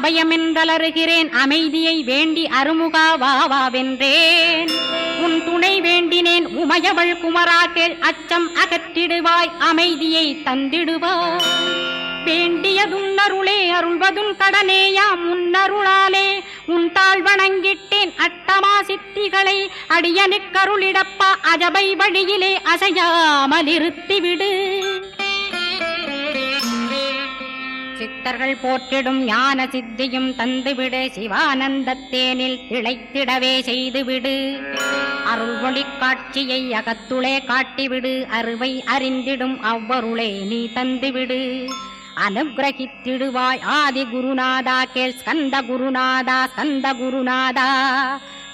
அபயமென்றலறுகிறேன். அமைதியை வேண்டி அருமுகா வா வென்றேன். உன் துணை வேண்டினேன். உமையவள் குமரா அச்சம் அகற்றிடுவாய். அமைதியை தந்திடுவாய். வேண்டியதும் அருளே அருள்வதும் கடனேயாம் உன்னருளாலே உன் தாழ் வணங்கிட்டேன். அட்டமா சித்திகளை அடியனுக்கருளிடப்பா. அஜபை வழியிலே அசையாமல் இருத்திவிடு சித்தர்கள் போற்றிடும் ஞான சித்தியும் தந்துவிடு சிவானந்தத்தேனில் திளைத்திடவே செய்துவிடு. அருள்மொழி காட்சியை அகத்துளே காட்டிவிடு அருவை அறிந்திடும் அவ்வருளை நீ தந்துவிடு. அனுகிரகித்திடுவாய் ஆதி குருநாதா கேள் ஸ்கந்த குருநாதா ஸ்கந்த குருநாதா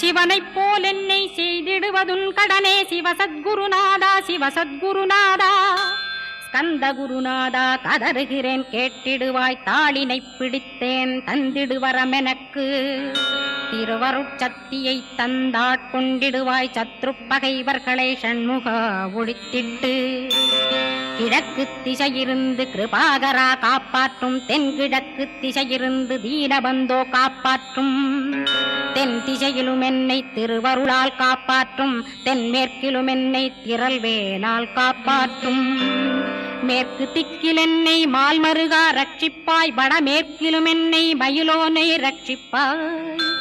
சிவனைப் போல் என்னை செய்திடுவதுன் கடனே சிவசத்குருநாதா சிவசத்குருநாதா. ஸ்கந்த குருநாதா கதறுகிறேன் கேட்டிடுவாய் தாளினை பிடித்தேன் தந்திடுவரமெனக்கு. திருவருட்சத்தியை தந்தாட்கொண்டிடுவாய் சத்ரு பகைவர்களை ஷண்முக ஒழித்திட்டு கிழக்கு திசையிருந்து கிருபாகரா காப்பாற்றும் தென்கிழக்கு திசையிருந்து தீனபந்தோ காப்பாற்றும். தென் திசையிலும் என்னை திருவருளால் காப்பாற்றும் தென்மேற்கிலும் என்னை திரள்வேனால் காப்பாற்றும். மேற்கு திக்கில் என்னை மால்மருகா ரட்சிப்பாய் வடமேற்கிலும் என்னை மயிலோனை ரட்சிப்பாய்.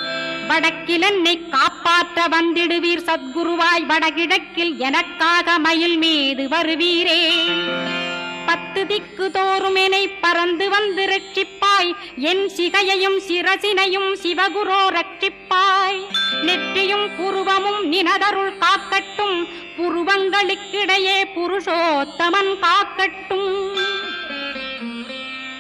வடக்கிலன்னை காப்பாற்ற வந்திடுவீர் சத்குருவாய் வடகிழக்கில் எனக்காக மயில் மீது வருவீரே. பத்து திக்கு தோறும் பறந்து வந்து ரட்சிப்பாய் என் சிகையையும் சிரசினையும் சிவகுரோ ரட்சிப்பாய். நெற்றியும் புருவமும் நினதருள் காக்கட்டும் புருவங்களுக்கிடையே புருஷோத்தமன் காக்கட்டும்.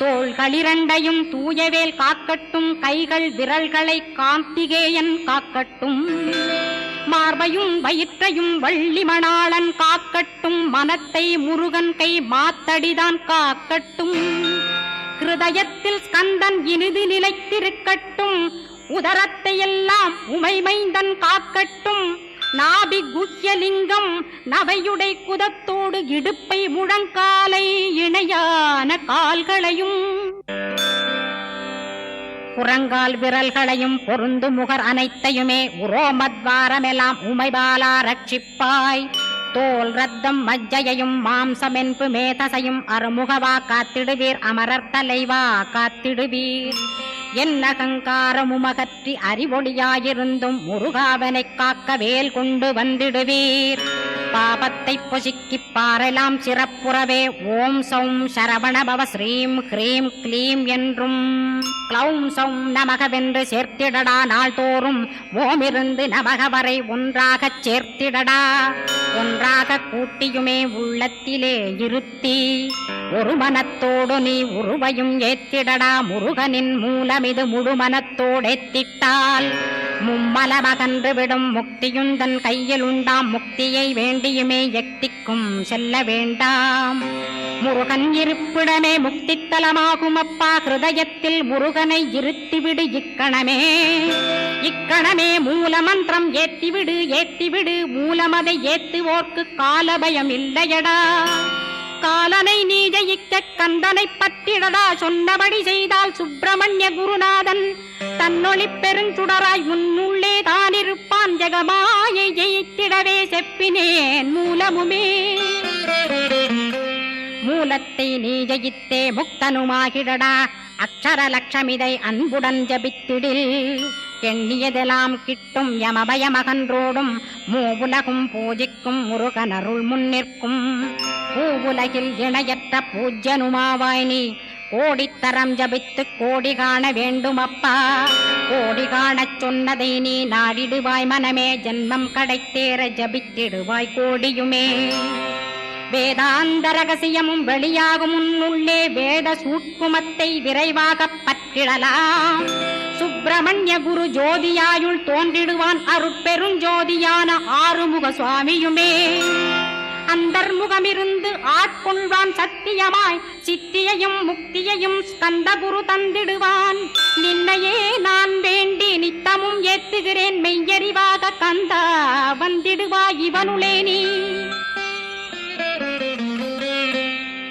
தோள்களிரண்டையும் தூயவேல் காக்கட்டும் கைகள் விரல்களை காந்திகேயன் காக்கட்டும். மார்பையும் வயிற்றையும் வள்ளி மணாளன் காக்கட்டும் மனத்தை முருகன் கை மாத்தடிதான் காக்கட்டும். ஹிருதயத்தில் ஸ்கந்தன் இனிது நிலைத்திருக்கட்டும் உதரத்தை எல்லாம் உமைமைந்தன் காக்கட்டும். நாபி குஹ்யலிங்கம் நவையுடை குதத்தோடு இடுப்பை முழங்காலை இணையான கால்களையும் புறங்கால் விரல்களையும் பொருந்து முகர் அனைத்தையுமே உரோமத்வாரமெல்லாம் உமைபாலா ரட்சிப்பாய். தோல் ரத்தம் மஜ்ஜையையும் மாம்சமென்பு மேதசையும் அருமுகவா காத்திடுவீர் அமரர் தலைவா காத்திடுவீர். என் அகங்காரமுமகற்றி அறிவொளியாயிருந்தும் முருகாவனைக் காக்க வேல் கொண்டு வந்திடுவீர். பாபத்தை பொசுக்கி பாரலாம் சிறப்புறவே ஓம் சௌம் சரவணபவ ஸ்ரீம் ஹ்ரீம் க்ளீம் என்றும். க்ளௌம் சௌம் நமகவென்று சேர்த்திடடா நாள்தோறும் ஓமிருந்து நமக வரை ஒன்றாகச் சேர்த்திடடா. ஒன்றாக கூட்டியுமே உள்ளத்திலே இருத்தி ஒரு மனத்தோடு நீ உருவையும் ஏத்திடடா. முருகனின் மூலமிது முழு மனத்தோடேத்திட்டால் மும்மலமகன்று விடும் முக்தியுந்தன் கையில் உண்டாம் முக்தியை வேண்டியுமே எக்திக்கும் செல்ல வேண்டாம். முருகன் இருப்பிடமே முக்தித்தலமாகும் அப்பா ஹிருதயத்தில் முருகனை இருத்திவிடு இக்கணமே. இக்கணமே மூலமந்திரம் ஏத்திவிடு ஏத்திவிடு மூலமதை ஏத்துவோர்க்கு காலபயம் இல்லையடா காலனை நீ ஜெயிக்க கந்தனை பற்றிடடா சொன்னபடி செய்தால் சுப்பிரமணிய குருநாதன் தன்னொளி பெருஞ்சுடராய் முன்னுள்ளே தானிருப்பான் ஜெகமாயை ஜெயித்திடவே செப்பினேன் மூலமுமே. மூலத்தை நீ ஜெயித்தே முக்தனுமாகிடடா. அக்ஷர லட்சமிதை அன்புடன் ஜபித்திடில். எண்ணியதெல்லாம் கிட்டும் யமபயமகன்றோடும் மூவுலகும் பூஜிக்கும் முருகனருள் முன்னிற்கும். பூவுலகில் இணையற்ற பூஜ்யனுமாவாய் நீ கோடித்தரம் ஜபித்து கோடி காண வேண்டும் அப்பா கோடி காணச் சொன்னதை நீ நாடிடுவாய் மனமே. ஜென்மம் கடைத்தேற ஜபித்திடுவாய் கோடியுமே. வேதாந்த ரகசியமும் வெளியாகும் உன்னுள்ளே. வேத சூட்குமத்தை விரைவாகப் பற்றிடலாம். சுப்பிரமணிய குரு ஜோதியாயுள் தோன்றிடுவான். அருட்பெருஞ்சோதியான ஆறுமுக சுவாமியுமே அந்தர்முகமிருந்து ஆட்கொள்வான் சத்தியமாய் சித்தியையும் முக்தியையும் ஸ்கந்த குரு தந்திடுவான். நின்னையே நான் வேண்டி நித்தமும் ஏத்துகிறேன் மெய்யறிவாக கந்தா வந்திடுவாய் இவனுளே நீ.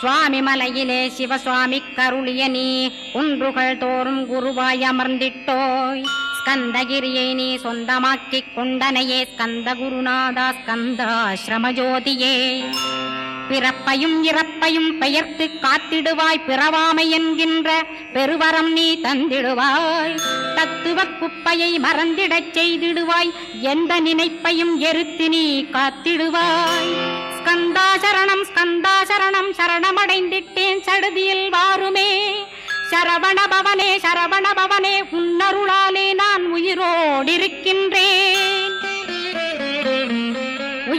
சுவாமி மலையிலே சிவசுவாமி கருளிய நீ குன்றுகள் தோறும் குருவாய் அமர்ந்திட்டோய். ஸ்கந்தகிரியை நீ சொந்தமாக்கிக் கொண்டனையே ஸ்கந்த குருநாதா ஸ்கந்தாசிரமஜோதியே பிறப்பையும் இறப்பையும் பெயர்த்து காத்திடுவாய் பிறவாமை என்கின்ற பெருவரம் நீ தந்திடுவாய். தத்துவ குப்பையை மறந்திடச் செய்திடுவாய் எந்த நினைப்பையும் எருத்து நீ காத்திடுவாய். ஸ்கந்தா சரணம் ஸ்கந்தா சரணம் சரணமடைந்திட்டேன் சடுதியில் வாருமே. சரவண பவனே சரவண பவனே உன்னருளாலே நான் உயிரோடிருக்கின்றேன்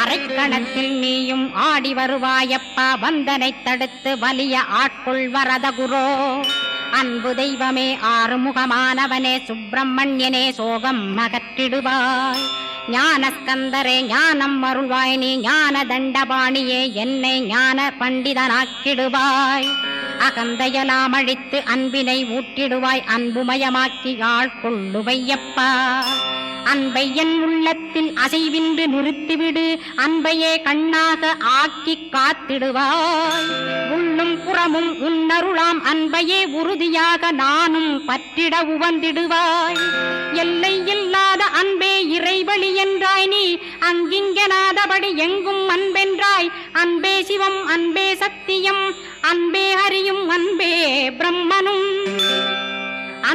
அரைக்கணத்தில் நீயும் ஆடி வருவாயப்பா வந்தனை தடுத்து வலிய ஆட்கொள் வரத குரோ அன்பு தெய்வமே ஆறுமுகமானவனே சுப்பிரமணியனே சோகம் மகற்றிடுவாய் ஞானஸ்கந்தரே ஞானம் அருள்வாய் நீ ஞான தண்டபாணியே என்னை ஞான பண்டிதனாக்கிடுவாய். அகந்தையெல்லாம் அழித்து அன்பினை ஊட்டிடுவாய் அன்புமயமாக்கி ஆள் கொள்ளுவையப்பா அன்பை என் உள்ளத்தில் அசைவின்றி நிறுத்திவிடு. அன்பையே கண்ணாக ஆக்கி காத்திடுவாய். உள்ளும் புறமும் உன்னருளாம் அன்பையே உறுதியாக நானும் பற்றிட உவந்திடுவாய். எல்லை இல்லாத அன்பே இறைவழி என்றாய் நீ. அங்கிங்கனாதபடி எங்கும் அன்பென்றாய். அன்பே சிவம் அன்பே சத்தியம் அன்பே அறியும் அன்பே பிரம்மன்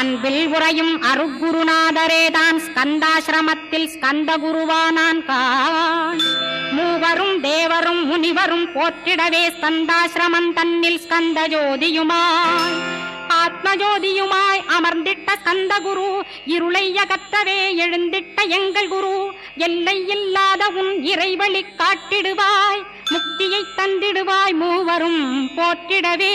அன்பில் உறையும் அருக்குருநாதரேதான் ஸ்கந்தாசிரமத்தில் ஸ்கந்த குருவானான் கான். மூவரும் தேவரும் முனிவரும் போற்றிடவே ஸ்கந்தாசிரமம் தன்னில் ஸ்கந்த ஜோதியுமாய் ஆத்மஜோதியுமாய் அமர்ந்திட்ட ஸ்கந்த குரு இருளை அகற்றவே எழுந்திட்ட எங்கள் குரு எல்லை இல்லாத உன் இறைவழி காட்டிடுவாய். முக்தியை தந்திடுவாய் மூவரும் போற்றிடவே.